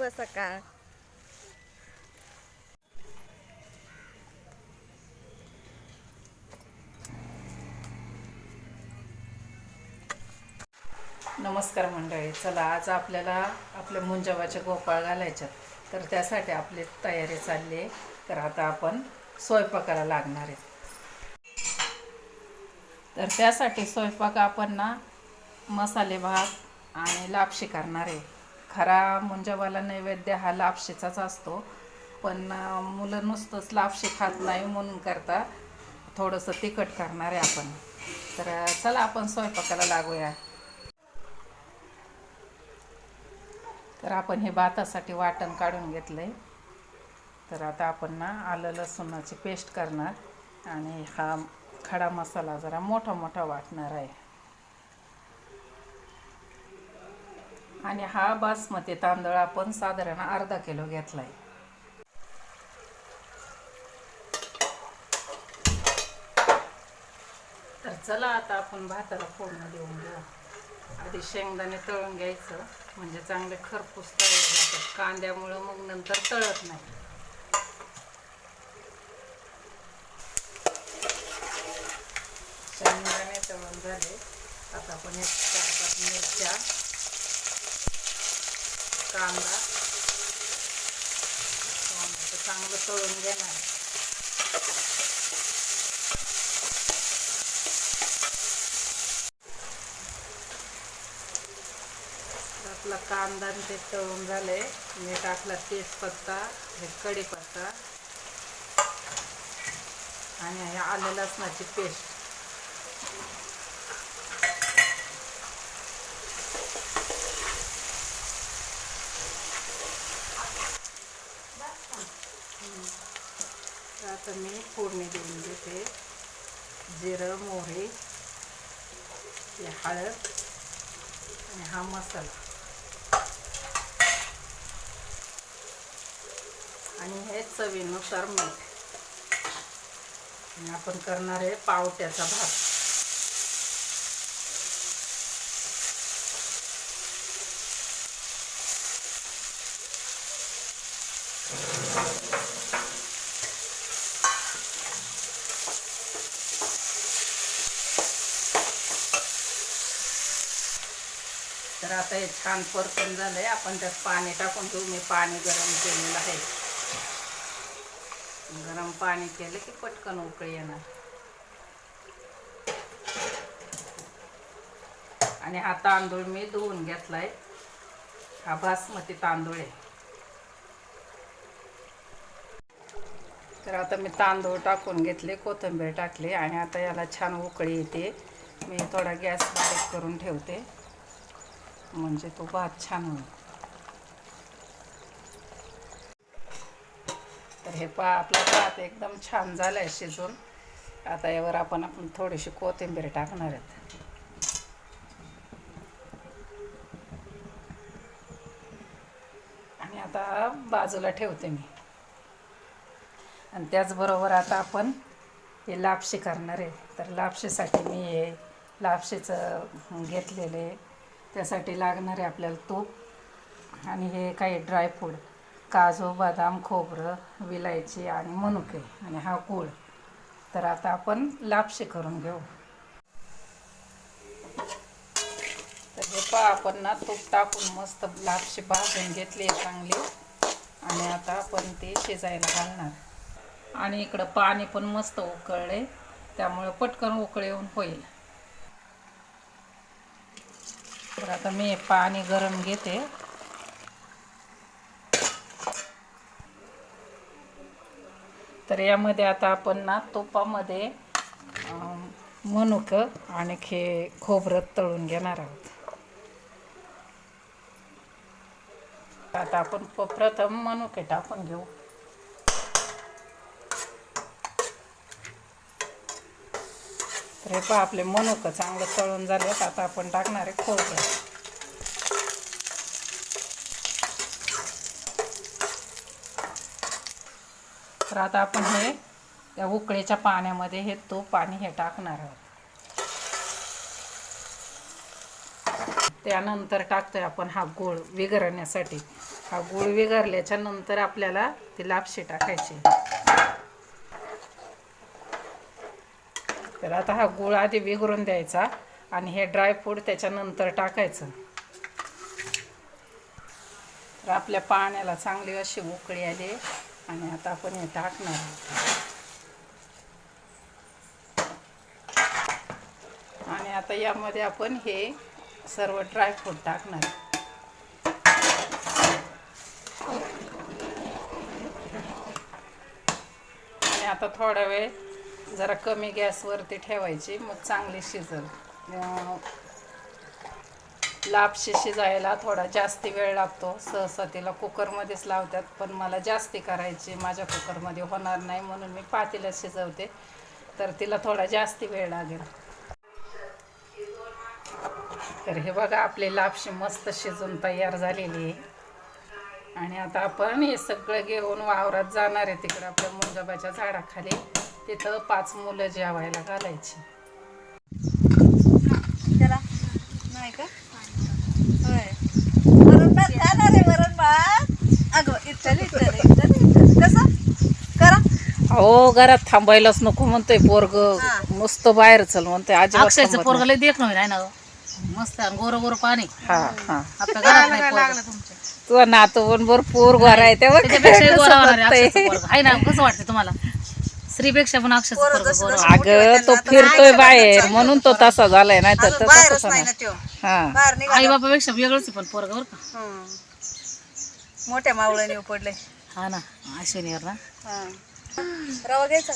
शुभ सकाळ. नमस्कार मंडळी चला आज आपल्याला आपल्या मुंजावाच्या गोपाळ घालायच्यात. तर त्यासाठी आपली तयारी चालली आहे. तर आता आपण स्वयंपाकाला लागणार आहे. तर त्यासाठी स्वयंपाक आपण ना मसाले भात आणि लापशी करणार आहे. खरा मुंजावाला नैवेद्य हा लापशीचाच असतो. पण मुलं नुसतंच लापशी खात नाही म्हणून करता थोडंसं तिखट करणार आहे आपण. तर चला आपण स्वयंपाकाला लागूया. तर आपण हे भातासाठी वाटण काढून घेतलं आहे तर आता आपण ना आलं लसूणाची पेस्ट करणार. आणि हा खडा मसाला जरा मोठा मोठा वाटणार आहे. आणि हा बासमती तांदूळ आपण साधारण अर्धा किलो घेतला आहे तर चला आता आपण भाताला फोडणं देऊन घेऊ. आधी शेंगदाणे तळून घ्यायचं. म्हणजे चांगले खरपूस तळले जातात. कांद्यामुळं मग नंतर तळत नाही. शेंगदाणे तळून झाले. आता आपण एक चार पाच कांदा टोमॅटो चांगलं तळून घेणार आपला कांदा आणि ते तळून झाले मी टाकला तेजपत्ता हे कढीपत्ता आणि हे आलं लसणाची पेस्ट तर आता मी फोडणी देऊन देते. जिरं मोहरी हे हळद आणि हा मसाला. आणि हे चवीनुसार मीठ. आणि आपण करणार आहे पावट्याचा भात. तर आता हे छान परतून झालंय. आपण त्यात पाणी टाकून घेऊ मी पाणी गरम केलेलं आहे. गरम पाणी केलं की पटकन उकळी येणार. आणि हा तांदूळ मी धुवून घेतलाय. हा बासमती तांदूळ आहे. तर आता मी तांदूळ टाकून घेतले कोथिंबीर टाकली आणि आता याला छान उकळी येते. मी थोडा गॅस बारीक करून ठेवते. म्हणजे तो भात छान होईल तर हे पा आपला भात एकदम छान झालाय शिजून. आता यावर आपण आपण थोडीशी कोथिंबीर टाकणार आहेत. आणि आता बाजूला ठेवते मी. आणि त्याचबरोबर आता आपण हे लापशी करणार आहे. तर लापशीसाठी मी हे लापशीचं घेतलेले त्यासाठी लागणारे आपल्याला तूप. आणि हे काही ड्रायफ्रूट काजू बदाम खोबरं विलायची आणि मनुके. आणि हा गूळ तर आता आपण लापशी करून घेऊ. तर हे पहा आपण ना तूप टाकून मस्त लापशी भाजून घेतली आहे चांगली. आणि आता आपण ते शिजायला घालणार. आणि इकडं पाणी पण मस्त उकळले त्यामुळे पटकन उकळे येऊन होईल. तर आता मी पाणी गरम घेते. तर यामध्ये आता आपण ना तुपामध्ये अं, मनुकं आणि खे खोबरं तळून घेणार आहोत. आता आपण प्रथम मनुके टाकून घेऊ. हे पहा आपले मनुकं चांगलं तळून झालेत आता आपण टाकणार आहे खोबरं तर आता आपण हे त्या उकळीच्या पाण्यामध्ये हे तो पाणी हे टाकणार आहोत. त्यानंतर टाकतोय आपण हा गूळ विगरण्यासाठी हा गूळ विगरल्याच्या नंतर आपल्याला ती लापशी टाकायची. तर आता हा गुळ आधी विगरून द्यायचा आणि हे ड्रायफ्रूट त्याच्यानंतर टाकायचं. तर आपल्या पाण्याला चांगली अशी उकळी आली आणि आता आपण हे टाकणार आहोत. आणि आता यामध्ये आपण हे सर्व ड्रायफ्रूट टाकणार. आणि आता थोडा वेळ जरा कमी गॅसवरती ठेवायची मग चांगली शिजल. लापशी शिजायला थोडा जास्ती वेळ लागतो. सहसा तिला कुकरमध्येच लावतात पण मला जास्ती करायची माझ्या कुकरमध्ये होणार नाही म्हणून मी पातीला शिजवते. तर तिला थोडा जास्ती वेळ लागेल. तर हे बघा आपली लापशी मस्त शिजून तयार झालेली आहे. आणि आता आपण हे सगळं घेऊन वावरात जाणार आहे तिकडं आपल्या मुंजाबाच्या झाडाखाली. तिथं पाच मुलं जेवायला घालायची. त्याला नाही का? होय. वरण भात खाणार आहे वरण भात अगं इथं इथं इथं इथं कसं? करा. हो घरात थांबायलाच नको म्हणतोय पोरग. हा. मस्त बाहेर चल म्हणतोय अक्षयचं पोरग लय देख नाही ना. मस्त गोर गोर पाणी. नाही. हा हा. आपल्या घरात नाही पोरगं. तुझा नातू पण भरपूर गोर आहे तेव्हा त्याच्यापेक्षा गोरा होणार आहे अक्षयचं पोरगं. आहे ना कसं वाटतं तुम्हाला? स्त्रीपेक्षा पण पोरं जसं. जसं मोठे अगं तो आता फिरतोय नाही बाहेर. म्हणून तो तसा झालाय नाही तर बाहेरच नाही ना हा. बाहेर आई निघाला. बापापेक्षा वेगळंच आहे पण पोरगं बरं का. हं. मोठ्या मावळ्याने पडले. हा ना अश्विनीवर ना. रवा घ्यायचा?